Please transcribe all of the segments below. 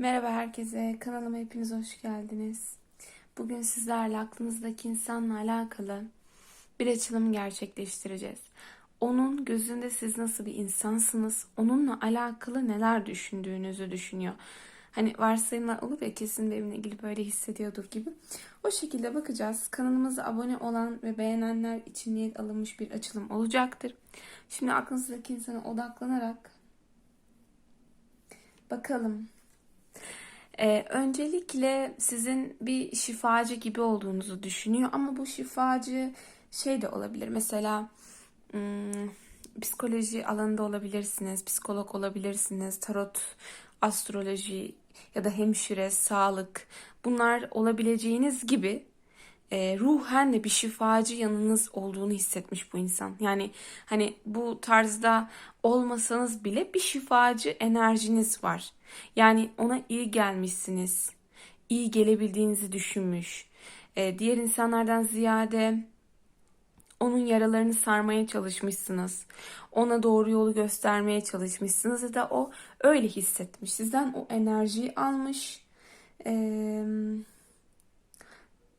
Merhaba herkese, kanalıma hepiniz hoş geldiniz. Bugün sizlerle aklınızdaki insanla alakalı bir açılım gerçekleştireceğiz. Onun gözünde siz nasıl bir insansınız, onunla alakalı neler düşündüğünüzü düşünüyor. Hani varsayımlar olur ya kesin benimle ilgili böyle hissediyordur gibi. O şekilde bakacağız. Kanalımıza abone olan ve beğenenler için niyet alınmış bir açılım olacaktır. Şimdi aklınızdaki insana odaklanarak bakalım ee, öncelikle sizin bir şifacı gibi olduğunuzu düşünüyor ama bu şifacı şey de olabilir. Mesela hmm, psikoloji alanında olabilirsiniz, psikolog olabilirsiniz, tarot, astroloji ya da hemşire, sağlık bunlar olabileceğiniz gibi e, ruhen de bir şifacı yanınız olduğunu hissetmiş bu insan. Yani hani bu tarzda olmasanız bile bir şifacı enerjiniz var. Yani ona iyi gelmişsiniz. iyi gelebildiğinizi düşünmüş. E, diğer insanlardan ziyade onun yaralarını sarmaya çalışmışsınız. Ona doğru yolu göstermeye çalışmışsınız ya da o öyle hissetmiş. Sizden o enerjiyi almış. Eee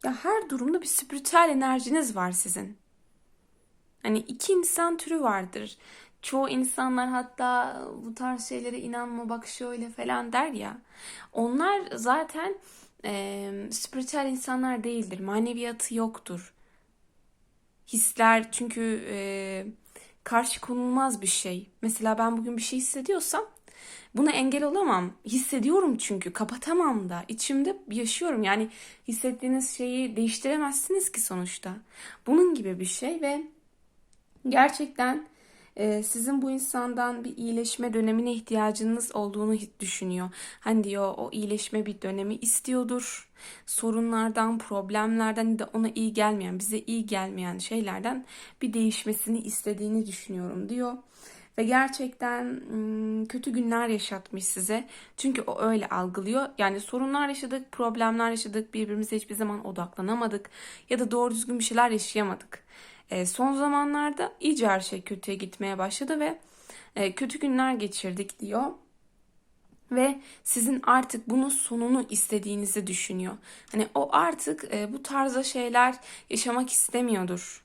ya her durumda bir spiritüel enerjiniz var sizin. Hani iki insan türü vardır. Çoğu insanlar hatta bu tarz şeylere inanma bak şöyle falan der ya. Onlar zaten e, spiritüel insanlar değildir. Maneviyatı yoktur. Hisler çünkü e, karşı konulmaz bir şey. Mesela ben bugün bir şey hissediyorsam Buna engel olamam. Hissediyorum çünkü kapatamam da. İçimde yaşıyorum. Yani hissettiğiniz şeyi değiştiremezsiniz ki sonuçta. Bunun gibi bir şey ve gerçekten sizin bu insandan bir iyileşme dönemine ihtiyacınız olduğunu düşünüyor. Hani diyor o iyileşme bir dönemi istiyordur. Sorunlardan, problemlerden de ona iyi gelmeyen, bize iyi gelmeyen şeylerden bir değişmesini istediğini düşünüyorum diyor. Ve gerçekten kötü günler yaşatmış size. Çünkü o öyle algılıyor. Yani sorunlar yaşadık, problemler yaşadık, birbirimize hiçbir zaman odaklanamadık ya da doğru düzgün bir şeyler yaşayamadık. E, son zamanlarda iyice her şey kötüye gitmeye başladı ve e, kötü günler geçirdik diyor. Ve sizin artık bunun sonunu istediğinizi düşünüyor. Hani o artık e, bu tarzda şeyler yaşamak istemiyordur.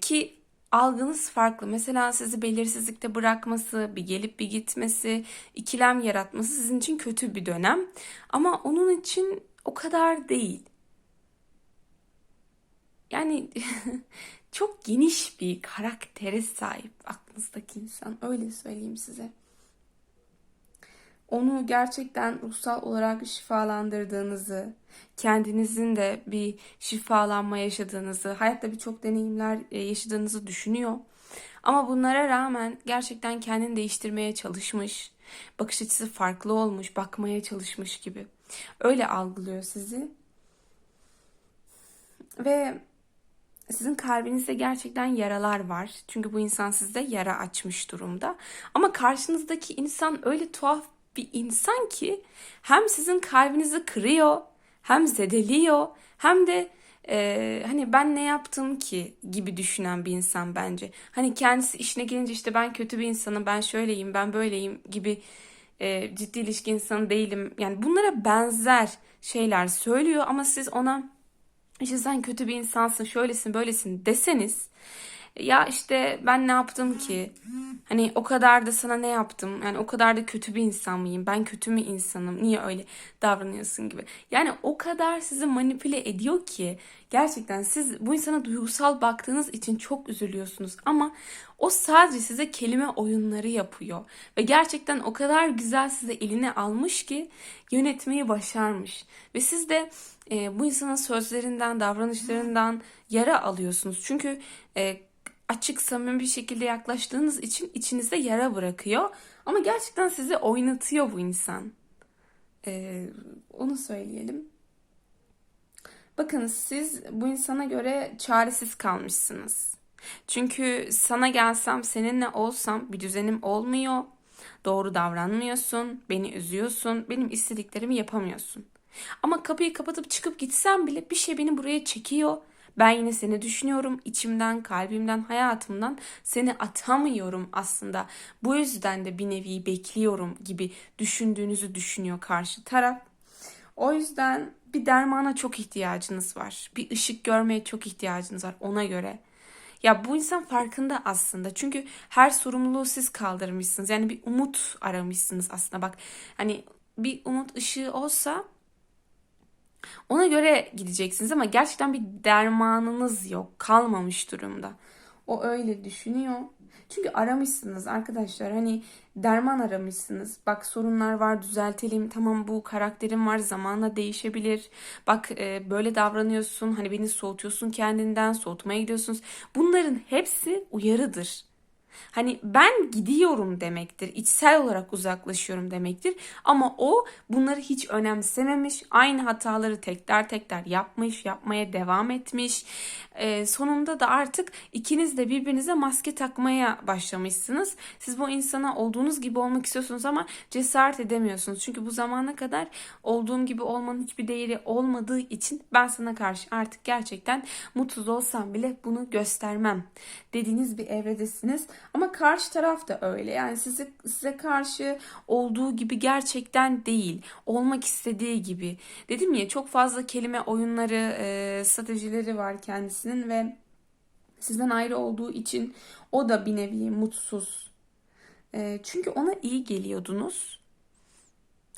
Ki algınız farklı. Mesela sizi belirsizlikte bırakması, bir gelip bir gitmesi, ikilem yaratması sizin için kötü bir dönem. Ama onun için o kadar değil. Yani çok geniş bir karaktere sahip aklınızdaki insan. Öyle söyleyeyim size onu gerçekten ruhsal olarak şifalandırdığınızı, kendinizin de bir şifalanma yaşadığınızı, hayatta birçok deneyimler e, yaşadığınızı düşünüyor. Ama bunlara rağmen gerçekten kendini değiştirmeye çalışmış, bakış açısı farklı olmuş, bakmaya çalışmış gibi. Öyle algılıyor sizi. Ve sizin kalbinizde gerçekten yaralar var. Çünkü bu insan sizde yara açmış durumda. Ama karşınızdaki insan öyle tuhaf bir insan ki hem sizin kalbinizi kırıyor, hem zedeliyor, hem de e, hani ben ne yaptım ki gibi düşünen bir insan bence. Hani kendisi işine gelince işte ben kötü bir insanım, ben şöyleyim, ben böyleyim gibi e, ciddi ilişki insanı değilim. Yani bunlara benzer şeyler söylüyor ama siz ona işte sen kötü bir insansın, şöylesin, böylesin deseniz ya işte ben ne yaptım ki? Hani o kadar da sana ne yaptım? Yani o kadar da kötü bir insan mıyım? Ben kötü mü insanım? Niye öyle davranıyorsun gibi. Yani o kadar sizi manipüle ediyor ki gerçekten siz bu insana duygusal baktığınız için çok üzülüyorsunuz ama o sadece size kelime oyunları yapıyor ve gerçekten o kadar güzel size eline almış ki yönetmeyi başarmış ve siz de e, bu insanın sözlerinden, davranışlarından yara alıyorsunuz. Çünkü e, açık samimi bir şekilde yaklaştığınız için içinizde yara bırakıyor. Ama gerçekten sizi oynatıyor bu insan. Ee, onu söyleyelim. Bakın siz bu insana göre çaresiz kalmışsınız. Çünkü sana gelsem seninle olsam bir düzenim olmuyor. Doğru davranmıyorsun, beni üzüyorsun, benim istediklerimi yapamıyorsun. Ama kapıyı kapatıp çıkıp gitsem bile bir şey beni buraya çekiyor Ben yine seni düşünüyorum. içimden, kalbimden, hayatımdan seni atamıyorum aslında. Bu yüzden de bir nevi bekliyorum gibi düşündüğünüzü düşünüyor karşı taraf. O yüzden bir dermana çok ihtiyacınız var. Bir ışık görmeye çok ihtiyacınız var ona göre. Ya bu insan farkında aslında. Çünkü her sorumluluğu siz kaldırmışsınız. Yani bir umut aramışsınız aslında. Bak hani bir umut ışığı olsa ona göre gideceksiniz ama gerçekten bir dermanınız yok. Kalmamış durumda. O öyle düşünüyor. Çünkü aramışsınız arkadaşlar. Hani derman aramışsınız. Bak sorunlar var düzeltelim. Tamam bu karakterim var zamanla değişebilir. Bak e, böyle davranıyorsun. Hani beni soğutuyorsun kendinden. Soğutmaya gidiyorsunuz. Bunların hepsi uyarıdır. Hani ben gidiyorum demektir. İçsel olarak uzaklaşıyorum demektir. Ama o bunları hiç önemsememiş. Aynı hataları tekrar tekrar yapmış, yapmaya devam etmiş. Ee, sonunda da artık ikiniz de birbirinize maske takmaya başlamışsınız. Siz bu insana olduğunuz gibi olmak istiyorsunuz ama cesaret edemiyorsunuz. Çünkü bu zamana kadar olduğum gibi olmanın hiçbir değeri olmadığı için ben sana karşı artık gerçekten mutsuz olsam bile bunu göstermem dediğiniz bir evredesiniz. Ama karşı taraf da öyle. Yani size, size karşı olduğu gibi gerçekten değil. Olmak istediği gibi. Dedim ya çok fazla kelime oyunları, e, stratejileri var kendisinin ve sizden ayrı olduğu için o da bir nevi mutsuz. E, çünkü ona iyi geliyordunuz.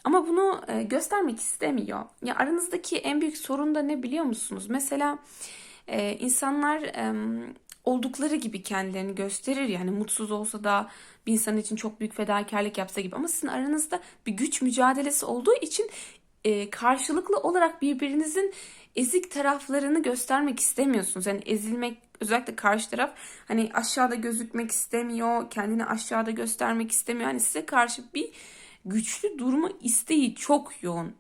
Ama bunu e, göstermek istemiyor. Ya aranızdaki en büyük sorun da ne biliyor musunuz? Mesela e, insanlar e, oldukları gibi kendilerini gösterir. Yani mutsuz olsa da bir insan için çok büyük fedakarlık yapsa gibi. Ama sizin aranızda bir güç mücadelesi olduğu için e, karşılıklı olarak birbirinizin ezik taraflarını göstermek istemiyorsunuz. Yani ezilmek özellikle karşı taraf hani aşağıda gözükmek istemiyor, kendini aşağıda göstermek istemiyor. Hani size karşı bir güçlü durma isteği çok yoğun.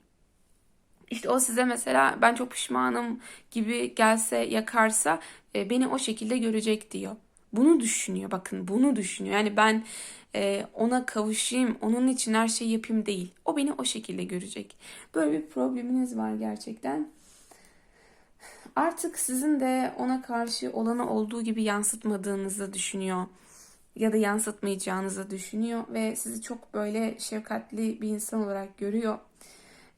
İşte o size mesela ben çok pişmanım gibi gelse yakarsa e, beni o şekilde görecek diyor. Bunu düşünüyor bakın bunu düşünüyor. Yani ben e, ona kavuşayım onun için her şeyi yapayım değil. O beni o şekilde görecek. Böyle bir probleminiz var gerçekten. Artık sizin de ona karşı olanı olduğu gibi yansıtmadığınızı düşünüyor ya da yansıtmayacağınızı düşünüyor ve sizi çok böyle şefkatli bir insan olarak görüyor.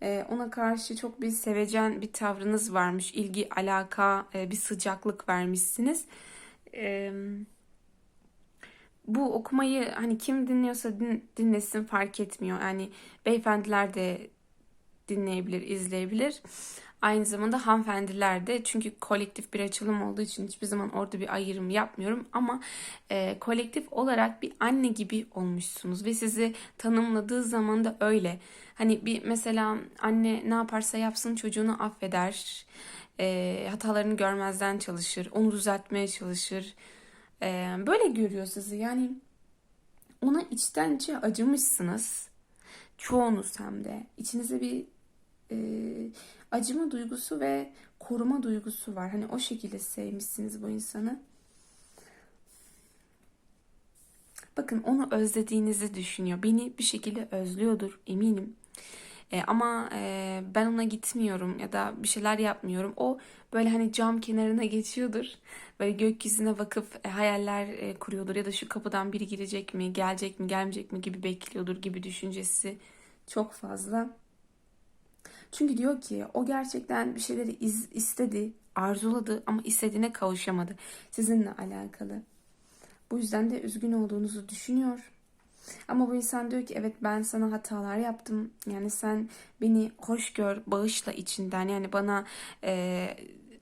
Ee, ona karşı çok bir sevecen bir tavrınız varmış. ilgi, alaka, e, bir sıcaklık vermişsiniz. Ee, bu okumayı hani kim dinliyorsa dinlesin fark etmiyor. Yani beyefendiler de dinleyebilir, izleyebilir. Aynı zamanda hanımefendiler de çünkü kolektif bir açılım olduğu için hiçbir zaman orada bir ayrım yapmıyorum ama e, kolektif olarak bir anne gibi olmuşsunuz ve sizi tanımladığı zaman da öyle. Hani bir mesela anne ne yaparsa yapsın çocuğunu affeder, e, hatalarını görmezden çalışır, onu düzeltmeye çalışır. E, böyle görüyor sizi yani ona içtençe acımışsınız. Çoğunuz hem de. içinize bir e, acıma duygusu ve koruma duygusu var. Hani o şekilde sevmişsiniz bu insanı. Bakın onu özlediğinizi düşünüyor. Beni bir şekilde özlüyordur eminim. E, ama e, ben ona gitmiyorum ya da bir şeyler yapmıyorum. O böyle hani cam kenarına geçiyordur. Böyle gökyüzüne bakıp e, hayaller e, kuruyordur ya da şu kapıdan biri girecek mi, gelecek mi, gelmeyecek mi gibi bekliyordur gibi düşüncesi çok fazla. Çünkü diyor ki o gerçekten bir şeyleri iz, istedi, arzuladı ama istediğine kavuşamadı. Sizinle alakalı. Bu yüzden de üzgün olduğunuzu düşünüyor. Ama bu insan diyor ki evet ben sana hatalar yaptım. Yani sen beni hoş gör, bağışla içinden. Yani bana e,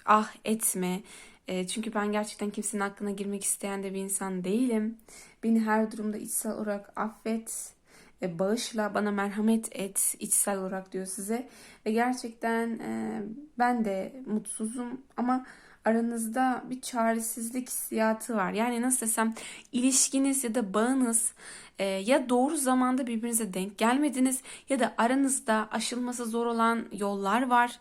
ah etme. E, çünkü ben gerçekten kimsenin aklına girmek isteyen de bir insan değilim. Beni her durumda içsel olarak affet bağışla bana merhamet et içsel olarak diyor size. Ve gerçekten e, ben de mutsuzum ama aranızda bir çaresizlik hissiyatı var. Yani nasıl desem ilişkiniz ya da bağınız e, ya doğru zamanda birbirinize denk gelmediniz ya da aranızda aşılması zor olan yollar var.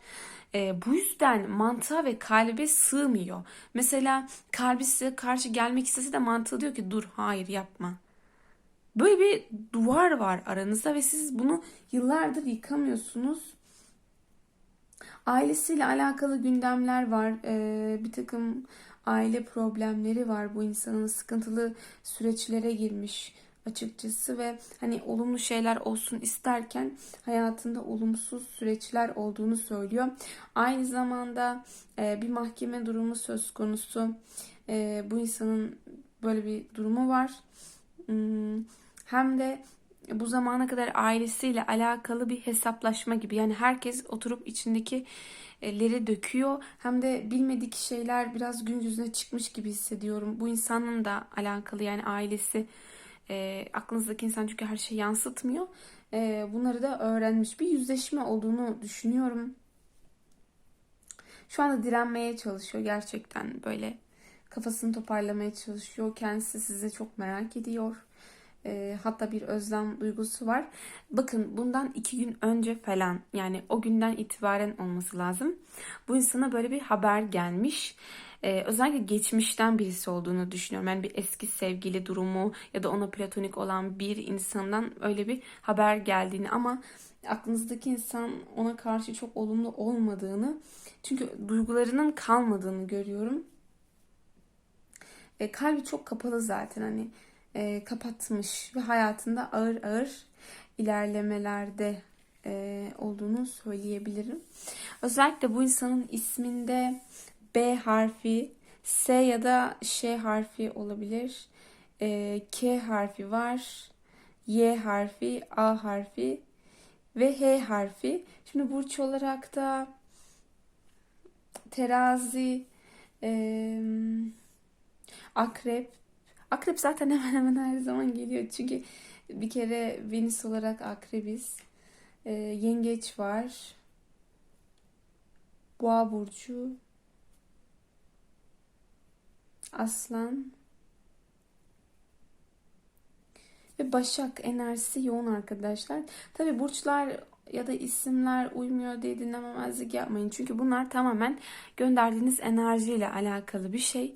E, bu yüzden mantığa ve kalbe sığmıyor. Mesela kalbi size karşı gelmek istese de mantığı diyor ki dur hayır yapma. Böyle bir duvar var aranızda ve siz bunu yıllardır yıkamıyorsunuz. Ailesiyle alakalı gündemler var. Ee, bir takım aile problemleri var. Bu insanın sıkıntılı süreçlere girmiş açıkçası ve hani olumlu şeyler olsun isterken hayatında olumsuz süreçler olduğunu söylüyor. Aynı zamanda e, bir mahkeme durumu söz konusu. E, bu insanın böyle bir durumu var. Hmm, Hem de bu zamana kadar ailesiyle alakalı bir hesaplaşma gibi. Yani herkes oturup içindekileri döküyor. Hem de bilmedik şeyler biraz gün yüzüne çıkmış gibi hissediyorum. Bu insanın da alakalı yani ailesi e, aklınızdaki insan çünkü her şeyi yansıtmıyor. E, bunları da öğrenmiş bir yüzleşme olduğunu düşünüyorum. Şu anda direnmeye çalışıyor gerçekten böyle kafasını toparlamaya çalışıyor. Kendisi sizi çok merak ediyor. E, hatta bir özlem duygusu var. Bakın bundan iki gün önce falan yani o günden itibaren olması lazım. Bu insana böyle bir haber gelmiş. E, özellikle geçmişten birisi olduğunu düşünüyorum. Yani bir eski sevgili durumu ya da ona platonik olan bir insandan öyle bir haber geldiğini ama aklınızdaki insan ona karşı çok olumlu olmadığını çünkü duygularının kalmadığını görüyorum. E, kalbi çok kapalı zaten hani e, kapatmış ve hayatında ağır ağır ilerlemelerde e, olduğunu söyleyebilirim. Özellikle bu insanın isminde B harfi, S ya da Ş harfi olabilir. E, K harfi var. Y harfi, A harfi ve H harfi. Şimdi burç olarak da terazi, e, akrep. Akrep zaten hemen hemen her zaman geliyor. Çünkü bir kere Venüs olarak akrebiz. E, yengeç var. Boğa burcu. Aslan. Ve Başak enerjisi yoğun arkadaşlar. Tabi burçlar ya da isimler uymuyor diye dinlememezlik yapmayın. Çünkü bunlar tamamen gönderdiğiniz enerjiyle alakalı bir şey.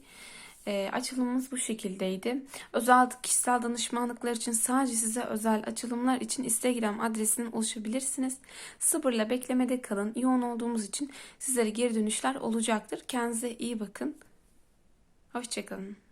E, açılımımız bu şekildeydi. Özel kişisel danışmanlıklar için sadece size özel açılımlar için Instagram adresinden ulaşabilirsiniz. Sabırla beklemede kalın. Yoğun olduğumuz için sizlere geri dönüşler olacaktır. Kendinize iyi bakın. Hoşçakalın.